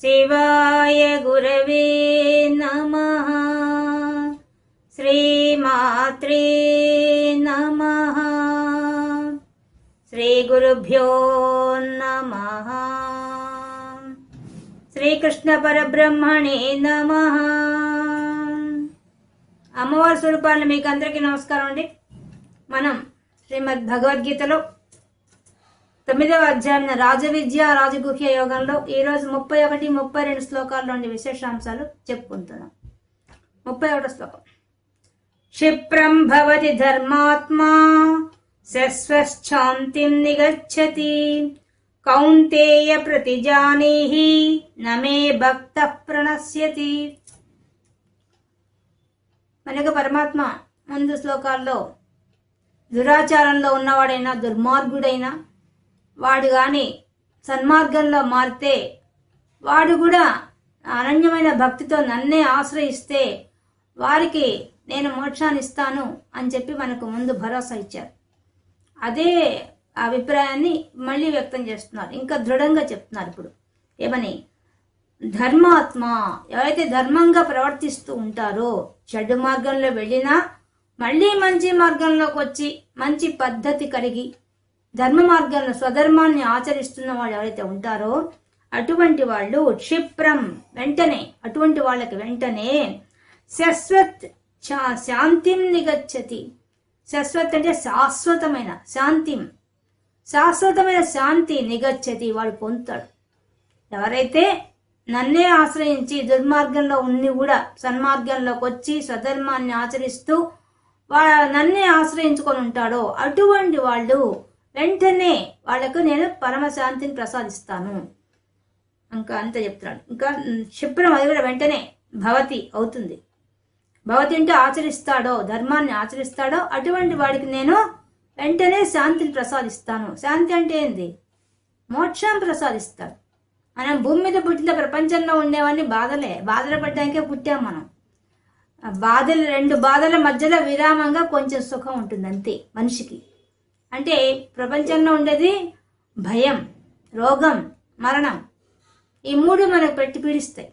శివాయ గురవే నమ. శ్రీమాత్రే నమ. శ్రీ గురుభ్యో నమ. శ్రీకృష్ణ పరబ్రహ్మణే నమ. అమ్మవారి స్వరూపాలను మీకు అందరికీ నమస్కారం అండి. మనం శ్రీమద్ భగవద్గీతలో తొమ్మిదవ అధ్యాయం రాజవిద్య రాజగుహ్య యోగంలో ఈ రోజు ముప్పై ఒకటి ముప్పై రెండు శ్లోకాల్లోని విశేషాంశాలు చెప్పుకుంటున్నాం. ముప్పై ఒకటో శ్లోకం. క్షిప్రం భవతి ధర్మాత్మా శశ్వశ్చాంతిం నిగచ్చతి కౌంతేయ ప్రతిజానీహి నమే భక్త ప్రణశ్యతి. మనకు పరమాత్మ ముందు శ్లోకాల్లో దురాచారంలో ఉన్నవాడైనా దుర్మార్గుడైనా వాడు కానీ సన్మార్గంలో మారితే వాడు కూడా అనన్యమైన భక్తితో నన్నే ఆశ్రయిస్తే వారికి నేను మోక్షాన్ని ఇస్తాను అని చెప్పి మనకు ముందు భరోసా ఇచ్చారు. అదే అభిప్రాయాన్ని మళ్ళీ వ్యక్తం చేస్తున్నారు. ఇంకా దృఢంగా చెప్తున్నారు ఇప్పుడు. ఏమని? ధర్మాత్మ ఎవరైతే ధర్మంగా ప్రవర్తిస్తూ ఉంటారో చెడు మార్గంలో వెళ్ళినా మళ్ళీ మంచి మార్గంలోకి వచ్చి మంచి పద్ధతి కలిగి ధర్మ మార్గంలో స్వధర్మాన్ని ఆచరిస్తున్న వాళ్ళు ఎవరైతే ఉంటారో అటువంటి వాళ్ళు క్షిప్రం వెంటనే అటువంటి వాళ్ళకి వెంటనే శాశ్వత్ శా- శాంతిం నిగచ్చతి. శశ్వత్ అంటే శాశ్వతమైన శాంతిం. శాశ్వతమైన శాంతి నిగచ్చతి వాడు పొందుతాడు. ఎవరైతే నన్నే ఆశ్రయించి దుర్మార్గంలో ఉన్ని కూడా సన్మార్గంలోకి వచ్చి స్వధర్మాన్ని ఆచరిస్తూ వా నన్నే ఆశ్రయించుకొని ఉంటాడో అటువంటి వాళ్ళు వెంటనే వాళ్ళకు నేను పరమశాంతిని ప్రసాదిస్తాను. ఇంకా అంత చెప్తున్నాడు. ఇంకా క్షిప్రం అది కూడా వెంటనే భవతి అవుతుంది. భవతి అంటే ఆచరిస్తాడో ధర్మాన్ని ఆచరిస్తాడో అటువంటి వాడికి నేను వెంటనే శాంతిని ప్రసాదిస్తాను. శాంతి అంటే ఏంది? మోక్షం ప్రసాదిస్తాడు. మనం భూమి మీద పుట్టిన ప్రపంచంలో ఉండేవన్నీ బాధలే. బాధలు పడ్డానికే పుట్టాం మనం. బాధలు రెండు బాధల మధ్యలో విరామంగా కొంచెం సుఖం ఉంటుంది అంతే మనిషికి. అంటే ప్రపంచంలో ఉండేది భయం రోగం మరణం. ఈ మూడు మనకు పెట్టి పీడిస్తాయి.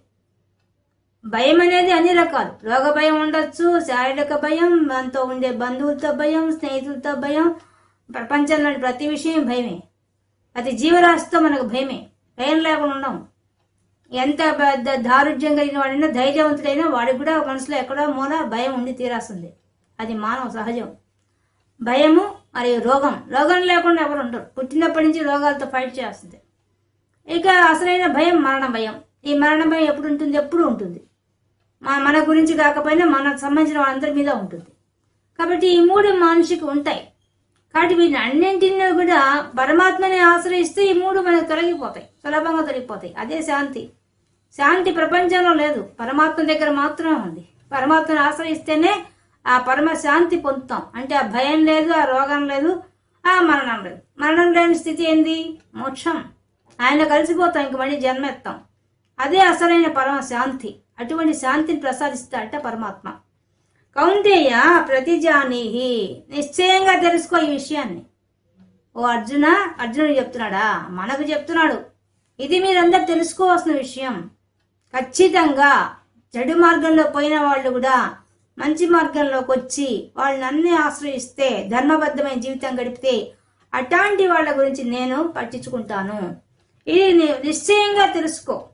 భయం అనేది అన్ని రకాలు. రోగ భయం ఉండొచ్చు శారీరక భయం మనతో ఉండే బంధువులతో భయం స్నేహితులతో భయం. ప్రపంచంలోని ప్రతి విషయం భయమే. ప్రతి జీవరాశితో మనకు భయమే. భయం లేకుండా ఉండము. ఎంత పెద్ద దారుఢ్యం కలిగిన వాడైనా ధైర్యవంతుడైనా వాడికి కూడా మనసులో ఎక్కడో మూల భయం ఉండి తీరాస్తుంది అది మానవ సహజం. భయము మరియు రోగం రోగం లేకుండా ఎవరు ఉండరు. పుట్టినప్పటి నుంచి రోగాలతో ఫైట్ చేస్తుంది ఇక అసలైన భయం మరణ భయం. ఈ మరణ భయం ఎప్పుడు ఉంటుంది? ఎప్పుడు ఉంటుంది. మన మన గురించి కాకపోయినా మనకు సంబంధించిన వాళ్ళందరి మీద ఉంటుంది. కాబట్టి ఈ మూడు మనిషికి ఉంటాయి. కాబట్టి వీటిని అన్నింటినీ కూడా పరమాత్మని ఆశ్రయిస్తే ఈ మూడు మనకు తొలగిపోతాయి. సులభంగా తొలగిపోతాయి. అదే శాంతి. శాంతి ప్రపంచంలో లేదు. పరమాత్మ దగ్గర మాత్రమే ఉంది. పరమాత్మని ఆశ్రయిస్తేనే ఆ పరమశాంతి పొందుతాం. అంటే ఆ భయం లేదు ఆ రోగం లేదు ఆ మరణం లేదు. మరణం లేని స్థితి ఏంది? మోక్షం. ఆయన కలిసిపోతాం ఇంక మళ్ళీ జన్మెత్తాం. అదే అసలైన పరమ శాంతి. అటువంటి శాంతిని ప్రసాదిస్తాడట పరమాత్మ. కౌంటేయ ప్రతిజానీహి నిశ్చయంగా తెలుసుకో ఈ విషయాన్ని. ఓ అర్జున అర్జునుడు చెప్తున్నాడా? మనకు చెప్తున్నాడు. ఇది మీరందరూ తెలుసుకోవాల్సిన విషయం. ఖచ్చితంగా చెడు మార్గంలో పోయిన వాళ్ళు కూడా మంచి మార్గంలోకి వచ్చి వాళ్ళు నన్ను ఆశ్రయిస్తే ధర్మబద్ధమైన జీవితం గడిపితే అట్లాంటి వాళ్ళ గురించి నేను పట్టించుకుంటాను. ఇది నిశ్చయంగా తెలుసుకో.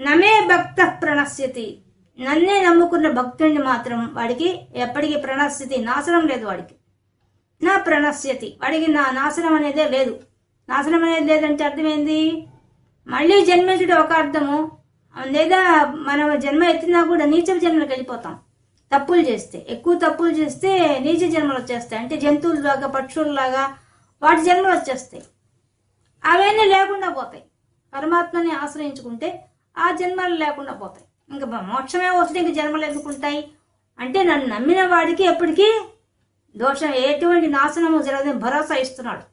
నమే భక్త ప్రణశ్యతి. నన్నే నమ్ముకున్న భక్తుడిని మాత్రం వాడికి ఎప్పటికీ ప్రణశ్యతి నాశనం లేదు వాడికి. నా ప్రణశ్యతి. వాడికి నా నాశనం అనేదే లేదు. నాశనం అనేది లేదంటే అర్థమైంది? మళ్ళీ జన్మించడం ఒక అర్థము. లేదా మనం జన్మ ఎత్తినా కూడా నీచ జన్మలకు వెళ్ళిపోతాం. తప్పులు చేస్తే ఎక్కువ తప్పులు చేస్తే నీచ జన్మలు వచ్చేస్తాయి. అంటే జంతువులలాగా పక్షుల్లాగా వాటి జన్మలు వచ్చేస్తాయి. అవన్నీ లేకుండా పోతాయి. పరమాత్మని ఆశ్రయించుకుంటే ఆ జన్మలు లేకుండా పోతాయి. ఇంకా మోక్షమే వస్తే ఇంక జన్మలు ఎందుకుంటాయి అంటే నన్ను నమ్మిన వాడికి ఎప్పటికీ దోషం ఎటువంటి నాశనము జరగదని భరోసా ఇస్తున్నాడు.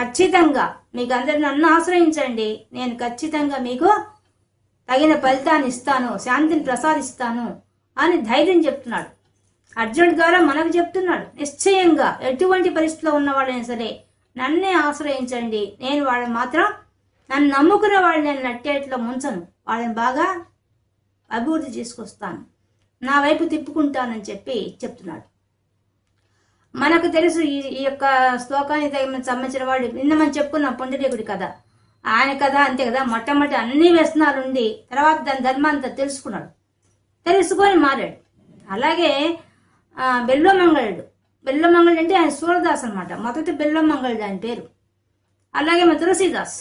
ఖచ్చితంగా మీకు అందరు నన్ను ఆశ్రయించండి. నేను ఖచ్చితంగా మీకు తగిన ఫలితాన్ని ఇస్తాను శాంతిని ప్రసాదిస్తాను. అని ధైర్యం చెప్తున్నాడు. అర్జునుడి ద్వారా మనకు చెప్తున్నాడు నిశ్చయంగా ఎటువంటి పరిస్థితిలో ఉన్నవాడైనా సరే నన్నే ఆశ్రయించండి. నేను వాళ్ళని మాత్రం నన్ను నమ్ముకున్న వాళ్ళని నేను నట్టేట్లో ముంచను. వాళ్ళని బాగా అభివృద్ధి చేసుకొస్తాను. నా వైపు తిప్పుకుంటానని చెప్పి చెప్తున్నాడు. మనకు తెలుసు ఈ ఈ యొక్క శ్లోకానికి తగిన సంబంధించిన వాడు నిన్న మనం చెప్పుకున్నాం పుండరీకుడి కథ. ఆయన కథ అంతే కదా. మొట్టమొదటి అన్ని వ్యసనాలు ఉండి తర్వాత దాని ధర్మాంతా తెలుసుకున్నాడు. తెలుసుకొని మారాడు. అలాగే బెల్లమంగళుడు. బెల్లమంగళుడు అంటే ఆయన సూరదాస్ అనమాట మొదటి బెల్లమంగళుడు ఆయన పేరు. అలాగే మా తులసీదాస్.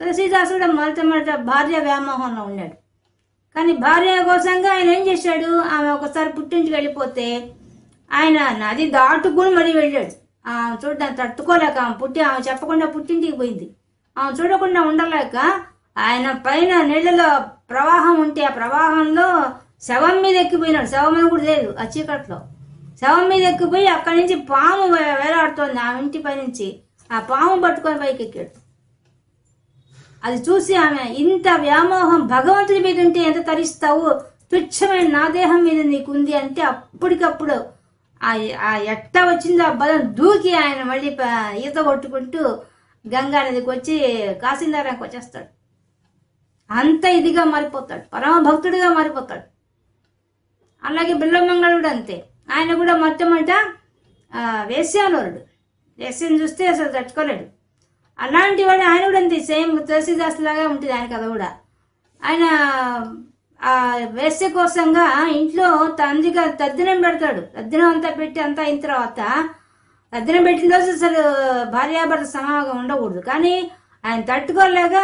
తులసీదాస్ కూడా మొదట మొదట భార్య వ్యామోహంలో ఉన్నాడు. కానీ భార్య కోసంగా ఆయన ఏం చేశాడు? ఆమె ఒకసారి పుట్టింటికి వెళ్ళిపోతే ఆయన నది దాటుకుని మరీ వెళ్ళాడు. ఆమె చూడడానికి తట్టుకోలేక ఆమె పుట్టి ఆమె చెప్పకుండా పుట్టింటికి పోయింది. ఆమె చూడకుండా ఉండలేక ఆయన పైన నీళ్ళలో ప్రవాహం ఉంటే ఆ ప్రవాహంలో శవం మీద ఎక్కిపోయినాడు. శవం అని కూడా లేదు ఆ చీకట్లో. శవం మీద ఎక్కిపోయి అక్కడి నుంచి పాము వేలాడుతోంది. ఆ ఇంటి పై నుంచి ఆ పాము పట్టుకొని పైకి ఎక్కాడు అది చూసి ఆమె ఇంత వ్యామోహం భగవంతుడి మీద ఉంటే ఎంత తరిస్తావు? తుచ్చమైన నా దేహం మీద నీకుంది అంటే అప్పటికప్పుడు ఆ ఆ ఎట్ట వచ్చిందో ఆ బలం దూకి ఆయన మళ్ళీ ఈత కొట్టుకుంటూ గంగా నదికి వచ్చి కాశీందారానికి వచ్చేస్తాడు. అంత ఇదిగా మారిపోతాడు. పరమ భక్తుడిగా మారిపోతాడు. అలాగే బిల్లమంగళుడు అంతే. ఆయన కూడా మొట్టమొదట ఆ, వేశ్యాలోరుడు. వేశ్యను చూస్తే అసలు తట్టుకోలేడు. అలాంటి వాడు ఆయన కూడా అంతే సేమ్ తులసిదాస్ లాగా ఉంటుంది ఆయన కథ కూడా. ఆయన వేశ్య కోసంగా ఇంట్లో తండ్రిగా తద్దినం పెడతాడు. తద్దినం అంతా పెట్టి అంతా అయిన తర్వాత తద్దినం పెట్టిన రోజు అసలు భార్యాభర్త సమాగం ఉండకూడదు. కానీ ఆయన తట్టుకోలేక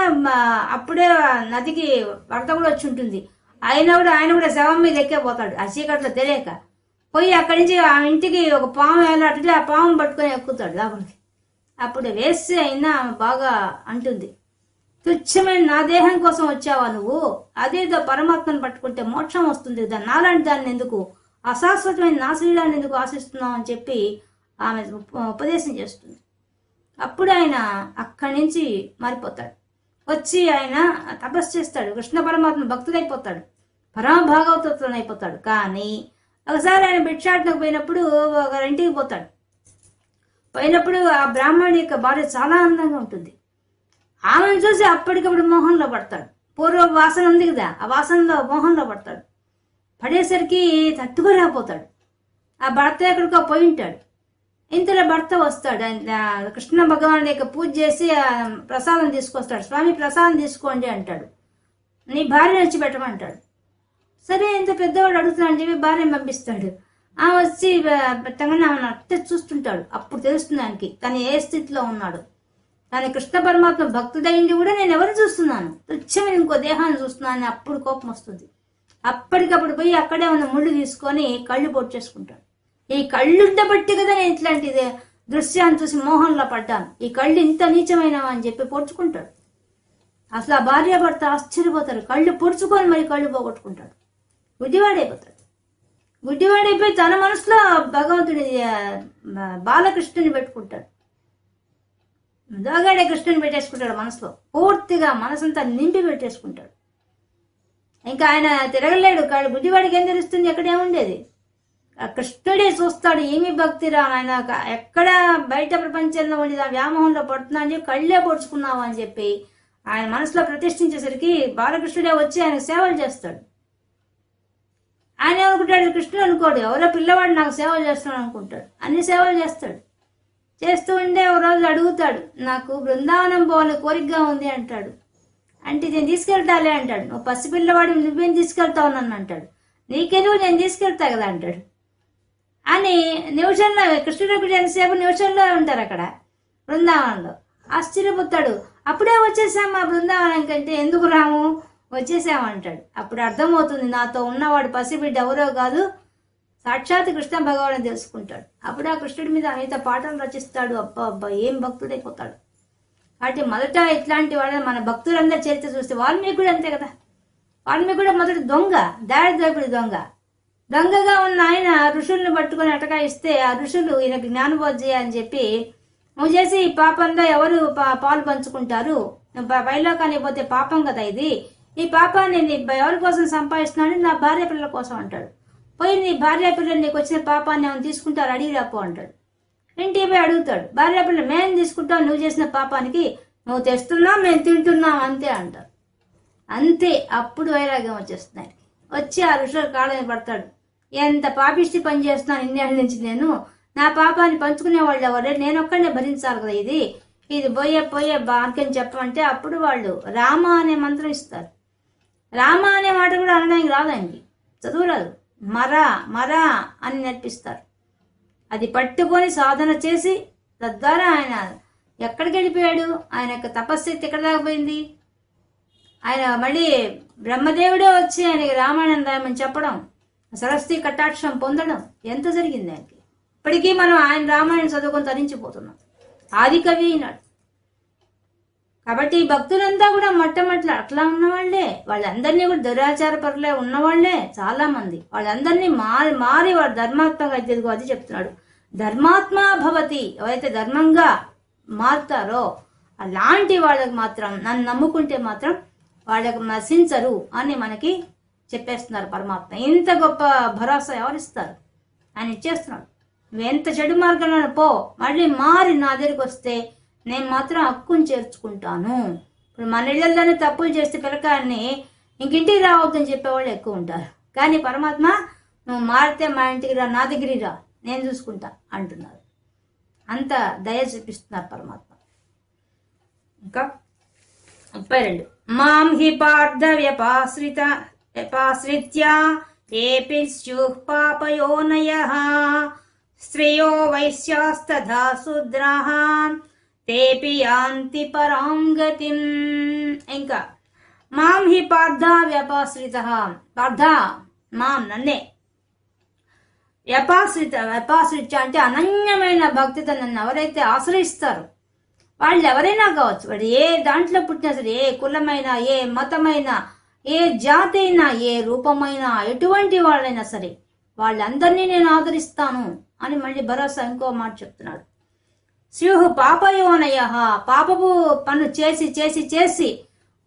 అప్పుడే నదికి వరద కూడా వచ్చి ఉంటుంది. అయినా కూడా ఆయన కూడా శవం మీద ఎక్కేపోతాడు ఆ చీకట్లో తెలియక. పోయి అక్కడి నుంచి ఆ ఇంటికి ఒక పాము వేలాడితే ఆ పాము పట్టుకొని ఎక్కుతాడు లోపలికి. అప్పుడు వేస్తే అయినా ఆమె బాగా అంటుంది. తుచ్చమైన నా దేహం కోసం వచ్చావా నువ్వు? అదేదో పరమాత్మను పట్టుకుంటే మోక్షం వస్తుంది. కదా నాలాంటి దాన్ని ఎందుకు? అశాశ్వతమైన నా శరీరాన్ని ఎందుకు ఆశిస్తున్నావు? అని చెప్పి ఆమె ఉపదేశం చేస్తుంది. అప్పుడు ఆయన అక్కడి నుంచి మారిపోతాడు. వచ్చి ఆయన తపస్సు చేస్తాడు. కృష్ణ పరమాత్మ భక్తుడైపోతాడు. పరమ భాగవతత్వం అయిపోతాడు. కానీ ఒకసారి ఆయన భిక్షాటనకు పోయినప్పుడు ఒక ఇంటికి పోతాడు. పోయినప్పుడు ఆ బ్రాహ్మణుడి యొక్క భార్య చాలా అందంగా ఉంటుంది. ఆమెను చూసి అప్పటికప్పుడు మోహంలో పడతాడు. పూర్వ వాసన ఉంది కదా ఆ వాసనలో మోహంలో పడతాడు. పడేసరికి తట్టుకోలేకపోతాడు. ఆ భర్త ఎక్కడికో పోయి ఉంటాడు. ఇంతలో భర్త వస్తాడు. ఆయన కృష్ణ భగవానుడి యొక్క పూజ చేసి ప్రసాదం తీసుకొస్తాడు. స్వామి ప్రసాదం తీసుకోండి అంటాడు. నీ భార్య వచ్చి పెట్టమంటాడు సరే ఇంత పెద్దవాడు అడుగుతున్నాడు చెప్పి భార్యను పంపిస్తాడు. ఆ వచ్చి ఆ, ఆమెను అట్టే చూస్తుంటాడు. అప్పుడు తెలుస్తుంది ఆయనకి తను ఏ స్థితిలో ఉన్నాడు. తను కృష్ణ పరమాత్మ భక్తుడైంది కూడా నేను ఎవరు చూస్తున్నాను? తుచ్చమైన ఇంకో దేహాన్ని చూస్తున్నాను అని అప్పుడు కోపం వస్తుంది. అప్పటికప్పుడు పోయి అక్కడే ఉన్న ముళ్ళు తీసుకొని కళ్ళు పొడి చేసుకుంటాడు. ఈ కళ్ళుండ బట్టి కదా నేను ఇట్లాంటిది దృశ్యాన్ని చూసి మోహంలో పడ్డాను. ఈ కళ్ళు ఇంత నీచమైనవా అని చెప్పి పొడుచుకుంటాడు. అసలు ఆ భార్య భర్త ఆశ్చర్యపోతారు. కళ్ళు పొడుచుకొని మరి కళ్ళు పోగొట్టుకుంటాడు. గుడ్డివాడైపోతాడు గుడ్డివాడైపోయి తన మనసులో భగవంతుడి బాలకృష్ణుని పెట్టుకుంటాడు. దోగాడే కృష్ణుని పెట్టేసుకుంటాడు మనసులో. పూర్తిగా మనసంతా నింపి పెట్టేసుకుంటాడు. ఇంకా ఆయన తిరగలేడు. కాడు గుడ్డివాడికి ఏం తెలుస్తుంది? ఎక్కడేముండేది ఆ కృష్ణుడే చూస్తాడు. ఏమి భక్తి రా ఆయన ఎక్కడ బయట ప్రపంచంలో ఉండి ఆ వ్యామోహంలో పడుతున్నా అని చెప్పి కళ్ళే పొడుచుకున్నావు అని చెప్పి ఆయన మనసులో ప్రతిష్ఠించేసరికి బాలకృష్ణుడే వచ్చి ఆయన సేవలు చేస్తాడు. ఆయన అనుకుంటాడు కృష్ణుడు అనుకోడు. ఎవరో పిల్లవాడు నాకు సేవలు చేస్తున్నాడు అనుకుంటాడు. అన్ని సేవలు చేస్తాడు. చేస్తూ ఉండే ఒక రోజు అడుగుతాడు. నాకు బృందావనం పోవాలని కోరికగా ఉంది అంటాడు. అంటే నేను తీసుకెళ్తాలే అంటాడు. నువ్వు పసిపిల్లవాడు నువ్వేం తీసుకెళ్తావు నన్ను అంటాడు. నీకెందుకు నేను తీసుకెళ్తా కదా అంటాడు. అని నిమిషంలో కృష్ణుడు ఎంతసేపు నిమిషంలో ఉంటారు అక్కడ? బృందావనంలో. ఆశ్చర్యపోతాడు. అప్పుడే వచ్చేసాం మా బృందావనం కంటే. ఎందుకు రాము? వచ్చేసామంటాడు. అప్పుడు అర్థమవుతుంది నాతో ఉన్నవాడు పసిబిడ్డ ఎవరో కాదు సాక్షాత్ కృష్ణ భగవాన్ తెలుసుకుంటాడు. అప్పుడు ఆ కృష్ణుడి మీద అనేక పాటలు రచిస్తాడు అబ్బా అబ్బా ఏం భక్తుడైపోతాడు కాబట్టి మొదట ఇట్లాంటి వాళ్ళని మన భక్తులందరి చరిత్ర చూస్తే వాల్మీకుడు అంతే కదా. వాల్మీకి కూడా మొదటి దొంగ దారి దొంగ. దొంగగా ఉన్న ఆయన ఋషుల్ని పట్టుకొని అటకాయిస్తే ఆ ఋషులు ఈయనకు జ్ఞానబోధ అని చెప్పి నువ్వు చేసి ఈ పాపంలో ఎవరు పా- పాలు పంచుకుంటారు? పైలోకానికి పోతే పాపం కదా ఇది. ఈ పాపాన్ని నీ ఎవరి కోసం సంపాదిస్తున్నాడు నా భార్య పిల్లల కోసం అంటాడు. పోయి నీ భార్య పిల్లలు నీకు వచ్చిన పాపాన్ని ఏమైనా తీసుకుంటారు అడిగి రాపో అంటాడు. ఇంటి పోయి అడుగుతాడు భార్య పిల్లలు మేము తీసుకుంటాం? నువ్వు చేసిన పాపానికి నువ్వు తెస్తున్నావు మేము తింటున్నాం అంతే అంటారు అంతే అప్పుడు వైరాగ్యం వచ్చేస్తున్నాయి వచ్చి ఆ ఋషుల కాళ్ళని పడతాడు. ఎంత పాపిష్టి పని చేస్తున్నాను ఇన్నేళ్ళ నుంచి నేను? నా పాపాన్ని పంచుకునే వాళ్ళు ఎవరే? నేను ఒక్కడే భరించాలి కదా ఇది? ఇది పోయే పోయే బార్గని చెప్పమంటే అప్పుడు వాళ్ళు రామ అనే మంత్రం ఇస్తారు. రామ అనే మాట కూడా అనడానికి రాదండి. చదువు రాదు మరా మరా అని నేర్పిస్తారు. అది పట్టుకొని సాధన చేసి తద్వారా ఆయన ఎక్కడికి వెళ్ళిపోయాడు? ఆయన యొక్క తపశ్శక్తి ఎక్కడ దాకపోయింది ఆయన మళ్ళీ బ్రహ్మదేవుడే వచ్చి ఆయనకి రామాయణం రాయమని చెప్పడం సరస్వతి కటాక్షం పొందడం ఎంత జరిగింది ఆయనకి? ఇప్పటికీ మనం ఆయన రామాయణం చదువుకొని తరించిపోతున్నాం. ఆది కవి ఈనాడు. కాబట్టి ఈ భక్తులంతా కూడా మొట్టమొదటి అట్లా ఉన్నవాళ్ళే. వాళ్ళందరినీ కూడా దురాచార పరులే ఉన్నవాళ్ళే చాలా మంది వాళ్ళందరినీ మారి మారి వాడు ధర్మాత్మగా ఎదుగు అది చెప్తున్నాడు. ధర్మాత్మ భవతి. ఎవరైతే ధర్మంగా మారుతారో అలాంటి వాళ్ళకి మాత్రం నన్ను నమ్ముకుంటే మాత్రం వాళ్ళకి నశించరు అని మనకి చెప్పేస్తున్నారు పరమాత్మ. ఇంత గొప్ప భరోసా ఎవరిస్తారు ఆయన ఇచ్చేస్తున్నాడు. ఎంత చెడు మార్గంలో పో. మళ్ళీ మారి నా దగ్గరికి వస్తే నేను మాత్రం హక్కుని చేర్చుకుంటాను. ఇప్పుడు మన ఇళ్ళలోనే తప్పులు చేస్తే పిల్లకాయన్ని ఇంకింటికి రావద్దని చెప్పేవాళ్ళు ఎక్కువ ఉంటారు. కానీ పరమాత్మ నువ్వు మారితే మా ఇంటికి రా నా దగ్గరికి రా నేను చూసుకుంటా అంటున్నారు. అంత దయ చూపిస్తున్నారు పరమాత్మ. ఇంకా ముప్పై రెండు. మాం హి పార్థ వ్యపాశ్రిత వ్యపాశ్రిత్య ఏపి స్యుః పాపయోనయః స్త్రియో వైశ్యాస్తథా శూద్రాः తేపి యాంతి పరాం గతిం ఇంకా మాం హి పార్థ వ్యపాశ్రిత పార్థ మాం నన్నే వ్యపాశ్రిత వ్యపాశ్రిత అంటే అనన్యమైన భక్తితో నన్ను ఎవరైతే ఆశ్రయిస్తారు వాళ్ళు ఎవరైనా కావచ్చు వాడు ఏ దాంట్లో పుట్టినా సరే ఏ కులమైనా ఏ మతమైనా ఏ జాతి అయినా ఏ రూపమైనా ఎటువంటి వాళ్ళైనా సరే వాళ్ళందరినీ నేను ఆదరిస్తాను అని మళ్ళీ భరోసా ఇంకో మాట చెప్తున్నాడు. శివు పాపయోనయ. పాపపు పనులు చేసి చేసి చేసి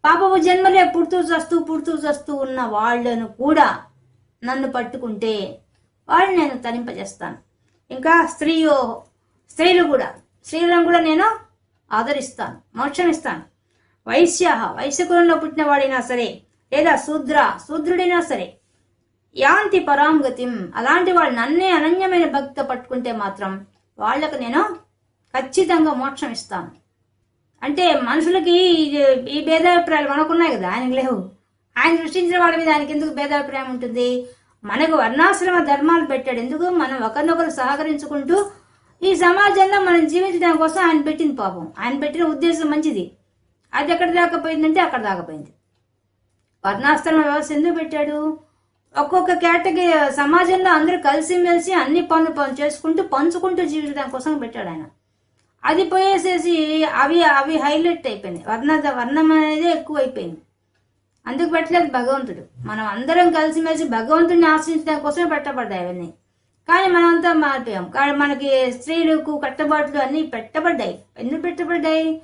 పాపపు జన్మలే పుడుతూ చస్తూ పుడుతూ చస్తూ ఉన్న వాళ్ళను కూడా నన్ను పట్టుకుంటే వాళ్ళని నేను తరింపజేస్తాను. ఇంకా స్త్రీయో స్త్రీలు కూడా స్త్రీలను కూడా నేను ఆదరిస్తాను మోక్షం ఇస్తాను వైశ్య వైశ్యకులంలో పుట్టినవాడైనా పుట్టిన వాడైనా సరే లేదా శూద్ర శూద్రుడైనా సరే యాంతి పరాంగతిం అలాంటి వాళ్ళు నన్నే అనన్యమైన భక్తితో పట్టుకుంటే మాత్రం వాళ్ళకు నేను ఖచ్చితంగా మోక్షం ఇస్తాను. అంటే మనుషులకి ఈ- ఈ భేదాభిప్రాయాలు మనకున్నాయి కదా ఆయనకు లేవు. ఆయన సృష్టించిన వాళ్ళ మీద ఆయనకి ఎందుకు భేదాభిప్రాయం ఉంటుంది? మనకు వర్ణాశ్రమ ధర్మాలు పెట్టాడు. ఎందుకు? మనం ఒకరినొకరు సహకరించుకుంటూ ఈ సమాజంలో మనం జీవించడం కోసం ఆయన పెట్టింది పాపం. ఆయన పెట్టిన ఉద్దేశం మంచిది. అది ఎక్కడ దాకపోయిందంటే అక్కడ దాకా పోయింది. వర్ణాశ్రమ వ్యవస్థ ఎందుకు పెట్టాడు? ఒక్కొక్క కేటగిరీ సమాజంలో అందరూ కలిసిమెలిసి అన్ని పనులు పనులు చేసుకుంటూ పంచుకుంటూ జీవించడం కోసం పెట్టాడు ఆయన. అది పోయేసేసి అవి అవి హైలైట్ అయిపోయినాయి. వర్ణ వర్ణం అనేది ఎక్కువ అయిపోయింది అందుకు పెట్టలేదు భగవంతుడు. మనం అందరం కలిసిమెలిసి భగవంతుడిని ఆశ్రయించడం కోసమే పెట్టబడ్డాయి అవన్నీ. కానీ మనంతా మారిపోయాం. కానీ మనకి స్త్రీలకు కట్టుబాట్లు అన్నీ పెట్టబడ్డాయి. ఎందుకు పెట్టబడ్డాయి?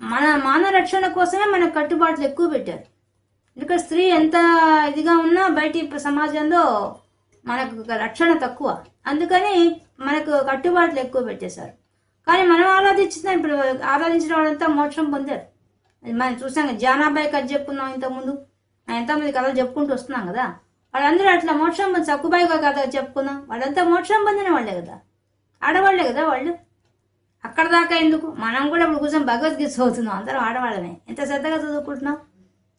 మన మాన రక్షణ కోసమే మనకు కట్టుబాట్లు ఎక్కువ పెట్టారు. ఇక్కడ స్త్రీ ఎంత ఇదిగా ఉన్నా బయట సమాజంలో మనకు రక్షణ తక్కువ. అందుకని మనకు కట్టుబాట్లు ఎక్కువ పెట్టేశారు. కానీ మనం ఆరాధించిన ఇప్పుడు ఆరాధించిన వాళ్ళంతా మోక్షం పొందారు అది మనం చూసాం కదా, జానాబాయి కథ చెప్పుకున్నాం ఇంతకుముందు. ఎంతమంది కథలు చెప్పుకుంటూ వస్తున్నాం కదా. వాళ్ళందరూ అట్లా మోక్షం పొంది సక్కుబాయి కథ చెప్పుకున్నాం. వాళ్ళంతా మోక్షం పొందిన వాళ్ళే కదా. ఆడవాళ్ళే కదా వాళ్ళు. అక్కడ దాకా ఎందుకు? మనం కూడా ఇప్పుడు కూర్చొని భగవద్గీత చదువుతున్నాం. అందరం ఆడవాళ్ళమే. ఎంత శ్రద్ధగా చదువుకుంటున్నాం?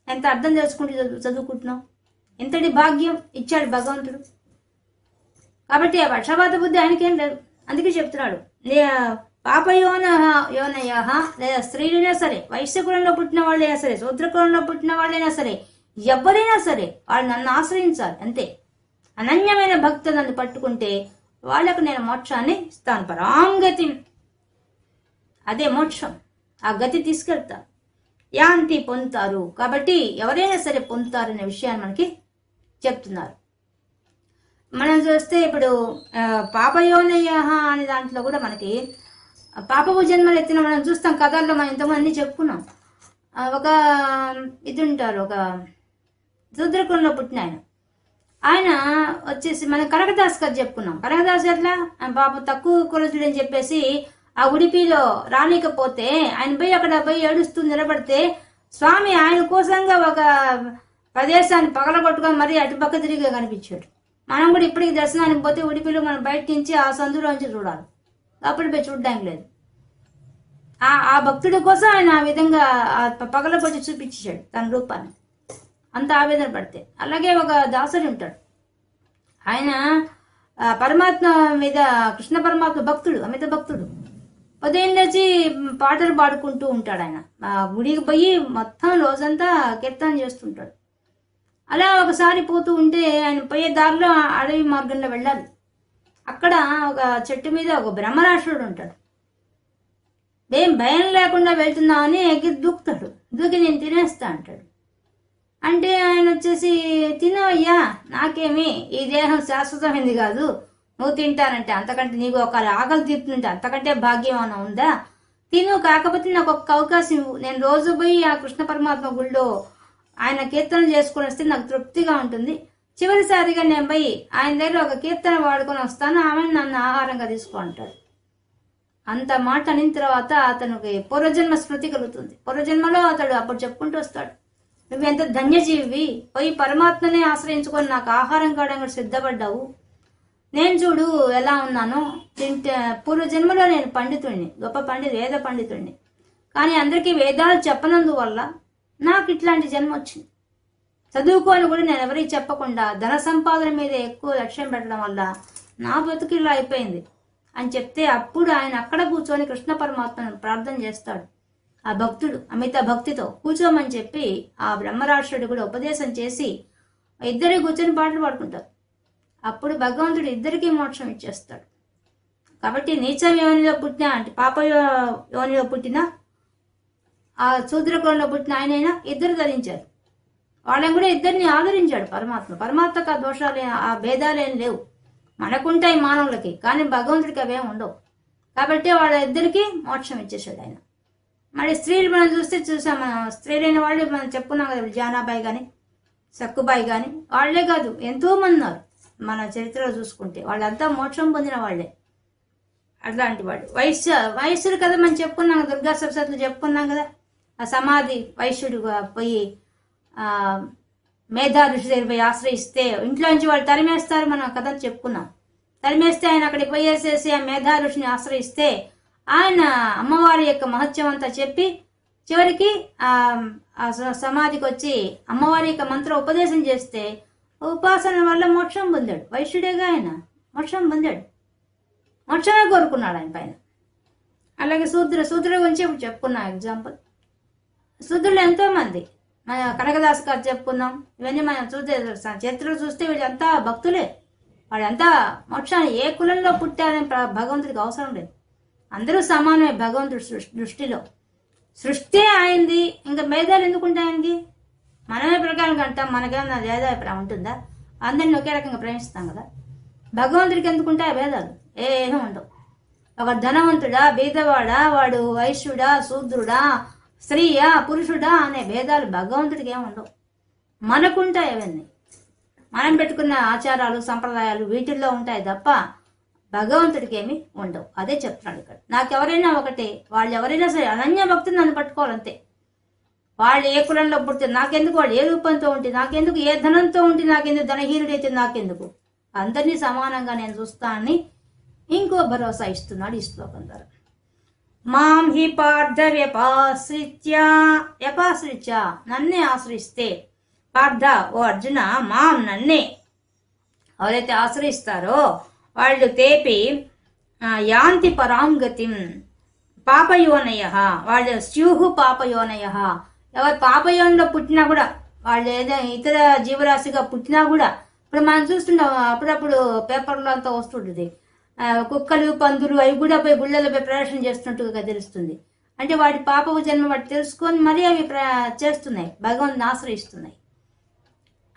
ఎంత అర్థం చేసుకుంటూ చదువు చదువుకుంటున్నాం? ఎంతటి భాగ్యం ఇచ్చాడు భగవంతుడు? కాబట్టి ఆ పక్షపాత బుద్ధి ఆయనకేం లేదు. అందుకే చెప్తున్నాడు. పాప యోన యోనయ లేదా స్త్రీలైనా సరే వైశ్య కులంలో పుట్టిన వాళ్ళైనా సరే శూద్రకులంలో పుట్టిన వాళ్ళైనా సరే ఎవరైనా సరే వాళ్ళు నన్ను ఆశ్రయించాలి అంతే. అనన్యమైన భక్తి నన్ను పట్టుకుంటే వాళ్ళకు నేను మోక్షాన్ని ఇస్తాను పరాంగతి. అదే మోక్షం. ఆ గతి తీసుకెళ్తాను యాంతి పొందుతారు. కాబట్టి ఎవరైనా సరే పొందుతారనే విషయాన్ని మనకి చెప్తున్నారు. మనం చూస్తే ఇప్పుడు పాపయోనయ అనే దాంట్లో కూడా మనకి పాపపు జన్మలు ఎత్తిన మనం చూస్తాం కథల్లో మనం ఇంతమంది చెప్పుకున్నాం. ఒక ఇది ఉంటారు ఒక శూద్రకులంలో పుట్టిన ఆయన. ఆయన వచ్చేసి మనం కనకదాస్ గారు చెప్పుకున్నాం. కనకదాస్ ఎట్లా? ఆయన పాప తక్కువ కులసుడు అని చెప్పేసి ఆ ఉడిపిలో రానికపోతే ఆయన పోయి అక్కడ పోయి ఏడుస్తూ నిలబడితే స్వామి ఆయన కోసంగా ఒక ప్రదేశాన్ని పగలగొట్టుకొని మరీ అటుపక్క తిరిగి కనిపించాడు. మనం కూడా ఇప్పటికి దర్శనానికి పోతే ఉడిపిలో మనం బయట నుంచి ఆ సందులోంచి చూడాలి. అప్పుడు పోయి చూడడానికి లేదు. ఆ ఆ భక్తుడి కోసం ఆయన ఆ విధంగా ఆ పగలగొట్టి చూపించాడు తన రూపాన్ని. అంత ఆవేదన పడితే. అలాగే ఒక దాసుడు ఉంటాడు. ఆయన పరమాత్మ మీద కృష్ణ పరమాత్మ భక్తుడు అమిత భక్తుడు. ఉదయం లేచి పాటలు పాడుకుంటూ ఉంటాడు ఆయన. ఆ గుడికి పోయి మొత్తం రోజంతా కీర్తన చేస్తుంటాడు. అలా ఒకసారి పోతూ ఉంటే ఆయన పోయే దారిలో అడవి మార్గంలో వెళ్ళాలి. అక్కడ ఒక చెట్టు మీద ఒక బ్రహ్మరాక్షుడు ఉంటాడు. ఏం భయం లేకుండా వెళ్తున్నామని ఎగ్గి దూకుతాడు. దూకి నేను తినేస్తా అంటాడు. అంటే ఆయన వచ్చేసి తినవయ్యా నాకేమి? ఈ దేహం శాశ్వతమైంది కాదు. నువ్వు తింటానంటే అంతకంటే నీకు ఒక ఆకలి తీర్తుంటే అంతకంటే భాగ్యం ఏమైనా ఉందా? తిను కాకపోతే నాకు ఒక్క అవకాశం ఇవ్వు. నేను రోజు పోయి ఆ కృష్ణ పరమాత్మ గుళ్ళో ఆయన కీర్తన చేసుకుని వస్తే నాకు తృప్తిగా ఉంటుంది. చివరిసారిగా నేను పోయి ఆయన దగ్గర ఒక కీర్తన వాడుకొని వస్తాను. ఆమె నన్ను ఆహారంగా తీసుకుంటాడు. అంత మాట అనిన తర్వాత అతనికి పూర్వజన్మ స్మృతి కలుగుతుంది. పూర్వజన్మలో అతడు అప్పుడు చెప్పుకుంటూ వస్తాడు. నువ్వు ఎంత ధన్యజీవి. పోయి పరమాత్మనే ఆశ్రయించుకొని నాకు ఆహారం కావడానికి సిద్ధపడ్డావు. నేను చూడు ఎలా ఉన్నాను. తింటే పూర్వజన్మలో నేను పండితుడిని గొప్ప పండితు వేద పండితుడిని కానీ అందరికీ వేదాలు చెప్పనందువల్ల నాకు ఇట్లాంటి జన్మ వచ్చింది. చదువుకోని కూడా నేను ఎవరికి చెప్పకుండా ధన సంపాదన మీద ఎక్కువ లక్ష్యం పెట్టడం వల్ల నా బతుకు ఇలా అయిపోయింది. అని చెప్తే అప్పుడు ఆయన అక్కడ కూర్చొని కృష్ణ పరమాత్మను ప్రార్థన చేస్తాడు. ఆ భక్తుడు అమిత భక్తితో కూర్చోమని చెప్పి ఆ బ్రహ్మరాక్షుడు కూడా ఉపదేశం చేసి ఇద్దరు కూర్చొని పాటలు పాడుకుంటారు. అప్పుడు భగవంతుడు ఇద్దరికీ మోక్షం ఇచ్చేస్తాడు. కాబట్టి నీచం యోనిలో పుట్టిన అంటే పాప యోనిలో పుట్టిన ఆ శూద్రకులంలో పుట్టిన ఆయనైనా ఇద్దరు ధరించారు. వాళ్ళని కూడా ఇద్దరిని ఆదరించాడు పరమాత్మ. పరమాత్మకు ఆ దోషాలు ఆ భేదాలేం లేవు. మనకుంటాయి మానవులకి కానీ భగవంతుడికి అవేం ఉండవు. కాబట్టి వాళ్ళ ఇద్దరికి మోక్షం ఇచ్చేసాడు ఆయన. మరి స్త్రీలు మనం చూస్తే చూసాం మనం స్త్రీలైన వాళ్ళు మనం చెప్పుకున్నాం కదా జానాబాయి కానీ సక్కుబాయి కానీ వాళ్ళే కాదు ఎంతో మంది ఉన్నారు మన చరిత్రలో చూసుకుంటే. వాళ్ళంతా మోక్షం పొందిన వాళ్ళే. అట్లాంటి వాళ్ళు. వైశ్య వయస్సులు కదా మనం చెప్పుకున్నాం దుర్గా సప్సత్తులు చెప్పుకున్నాం కదా. ఆ సమాధి వైశ్యుడు పోయి మేధా ఋషి దగ్గరపై ఆశ్రయిస్తే ఇంట్లో నుంచి వాళ్ళు తరిమేస్తారు మనం కథ చెప్పుకున్నాం. తరిమేస్తే ఆయన అక్కడికి పోయేసేసి ఆ మేధా ఋషిని ఆశ్రయిస్తే ఆయన అమ్మవారి యొక్క మహత్యం అంతా చెప్పి చివరికి ఆ స- సమాధికి వచ్చి అమ్మవారి యొక్క మంత్ర ఉపదేశం చేస్తే ఉపాసన వల్ల మోక్షం పొందాడు. వైశ్యుడేగా ఆయన. మోక్షం పొందాడు. మోక్షమే కోరుకున్నాడు ఆయన పైన. అలాగే శూద్ర శూద్ర గురించి ఇప్పుడు ఎగ్జాంపుల్. శూద్రులు ఎంతోమంది. కనకదాస్ గారు చెప్పుకుందాం ఇవన్నీ మనం చూస్తే చరిత్రలో చూస్తే వీళ్ళంతా భక్తులే. వాళ్ళంతా మోక్షాన్ని ఏ కులంలో పుట్టారని భగవంతుడికి అవసరం లేదు. అందరూ సమానమే భగవంతుడి దృష్టిలో. సృష్టి అయింది ఇంకా భేదాలు ఎందుకు మనమే ప్రకారం కంటాం మనకేమన్నా భేదాభిప్రాయం ఉంటుందా? అందరిని ఒకే రకంగా ప్రేమిస్తాం కదా. భగవంతుడికి ఎందుకుంటాయి భేదాలు? ఏమీ ఉండవు. ఒక ధనవంతుడా బీదవాడా వాడు వైశ్యుడా శూద్రుడా స్త్రీయా పురుషుడా అనే భేదాలు భగవంతుడికి ఏముండవు మనకుంటాయి అవన్నీ. మనం పెట్టుకున్న ఆచారాలు సంప్రదాయాలు వీటిల్లో ఉంటాయి తప్ప భగవంతుడికి ఏమి ఉండవు. అదే చెప్తున్నాడు ఇక్కడ. నాకెవరైనా ఒకటే వాళ్ళు ఎవరైనా సరే అనన్య భక్తులు నన్ను పట్టుకోవాలంతే. వాళ్ళు ఏ కులంలో పుడితే నాకెందుకు? వాళ్ళు ఏ రూపంతో ఉంటే నాకెందుకు? ఏ ధనంతో ఉంటే నాకెందుకు? ధనహీనుడైతే నాకెందుకు? అందరినీ సమానంగా నేను చూస్తా అని ఇంకో భరోసా ఇస్తున్నాడు ఈ శ్లోకం ద్వారా. మాం హి పార్థ వ్యపాశ్రిత్య వ్యపాశ్రిత్య నన్నే ఆశ్రయిస్తే పార్థ ఓ అర్జున మాం నన్నే. ఎవరైతే ఆశ్రయిస్తారో వాళ్ళు తేపి యాంతి పరాంగతిం పాపయోనయ వాళ్ళు స్యూహు పాపయోనయ. ఎవరు పాపయోనిలో పుట్టినా కూడా వాళ్ళు ఏదైనా ఇతర జీవరాశిగా పుట్టినా కూడా ఇప్పుడు మనం చూస్తుంటాం అప్పుడప్పుడు పేపర్లో అంతా వస్తుంటుంది. కుక్కలు పందులు అవి కూడా పోయి గుళ్ళలపై ప్రదర్శన చేస్తున్నట్టుగా తెలుస్తుంది. అంటే వాటి పాపపు జన్మ వాటి తెలుసుకొని మరీ అవి ప్ర చేస్తున్నాయి. భగవంతుని ఆశ్రయిస్తున్నాయి.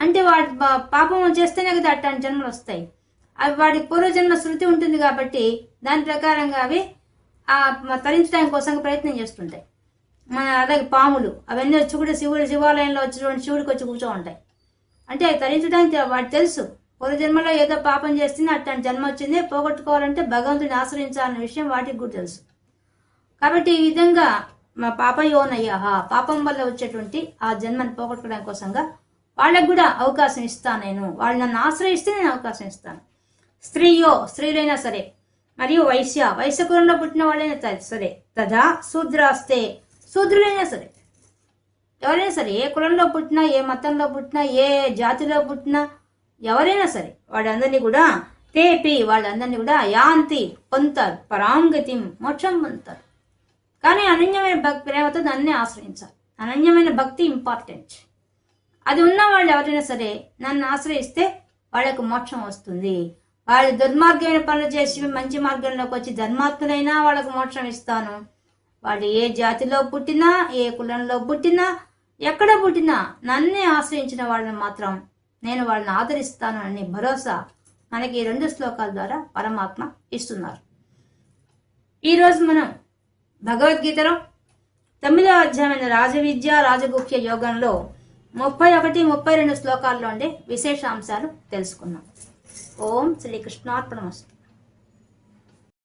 అంటే వాటి పాపం చేస్తేనే కదా అట్లాంటి జన్మలు వస్తాయి. అవి వాడి పూర్వజన్మ శృతి ఉంటుంది కాబట్టి దాని ప్రకారంగా అవి ఆ తరించడానికి కోసం ప్రయత్నం చేస్తుంటాయి. మన అలాగే పాములు. అవన్నీ వచ్చి కూడా శివుడు శివాలయంలో వచ్చినటువంటి శివుడికి వచ్చి కూర్చో ఉంటాయి అంటే అవి తరించడానికి వాటి తెలుసు. పూర్వజన్మలో ఏదో పాపం చేస్తేనే అట్లాంటి జన్మ వచ్చింది పోగొట్టుకోవాలంటే భగవంతుని ఆశ్రయించాలన్న విషయం వాటికి కూడా తెలుసు. కాబట్టి ఈ విధంగా మా పాపయోనయ్య పాపం వల్ల వచ్చేటువంటి ఆ జన్మను పోగొట్టుకోవడం కోసంగా వాళ్ళకు కూడా అవకాశం ఇస్తాను నేను. వాళ్ళు నన్ను ఆశ్రయిస్తే నేను అవకాశం ఇస్తాను. స్త్రీయో స్త్రీలైనా సరే మరియు వైశ్య వైశ్య కులంలో పుట్టిన వాళ్ళైనా సరే తదా శూద్రాస్తే శూద్రులైనా సరే ఎవరైనా సరే ఏ కులంలో పుట్టినా ఏ మతంలో పుట్టినా ఏ జాతిలో పుట్టినా ఎవరైనా సరే వాళ్ళందరినీ కూడా తేపి వాళ్ళందరినీ కూడా యాంతి పొందుతారు. పరాంగతి మోక్షం పొందుతారు. కానీ అనన్యమైన భక్తి ప్రేమతో దాన్ని ఆశ్రయించాలి. అనన్యమైన భక్తి ఇంపార్టెంట్ అది ఉన్న వాళ్ళు ఎవరైనా సరే నన్ను ఆశ్రయిస్తే వాళ్ళకు మోక్షం వస్తుంది. వాళ్ళు దుర్మార్గమైన పనులు చేసి మంచి మార్గంలోకి వచ్చి ధర్మాత్ములైనా వాళ్ళకు మోక్షం ఇస్తాను. వాళ్ళు ఏ జాతిలో పుట్టినా ఏ కులంలో పుట్టినా ఎక్కడ పుట్టినా నన్నే ఆశ్రయించిన వాళ్ళని మాత్రం నేను వాళ్ళని ఆదరిస్తాను అనే భరోసా మనకి ఈ రెండు శ్లోకాల ద్వారా పరమాత్మ ఇస్తున్నారు. ఈరోజు మనం భగవద్గీతలో తొమ్మిదవ అధ్యాయమైన రాజవిద్య రాజగుహ్య యోగంలో ముప్పై ఒకటి ముప్పై రెండు శ్లోకాల్లో ఉండే విశేషాంశాలు తెలుసుకున్నాం. ఓం శ్రీ కృష్ణార్పణమస్తు.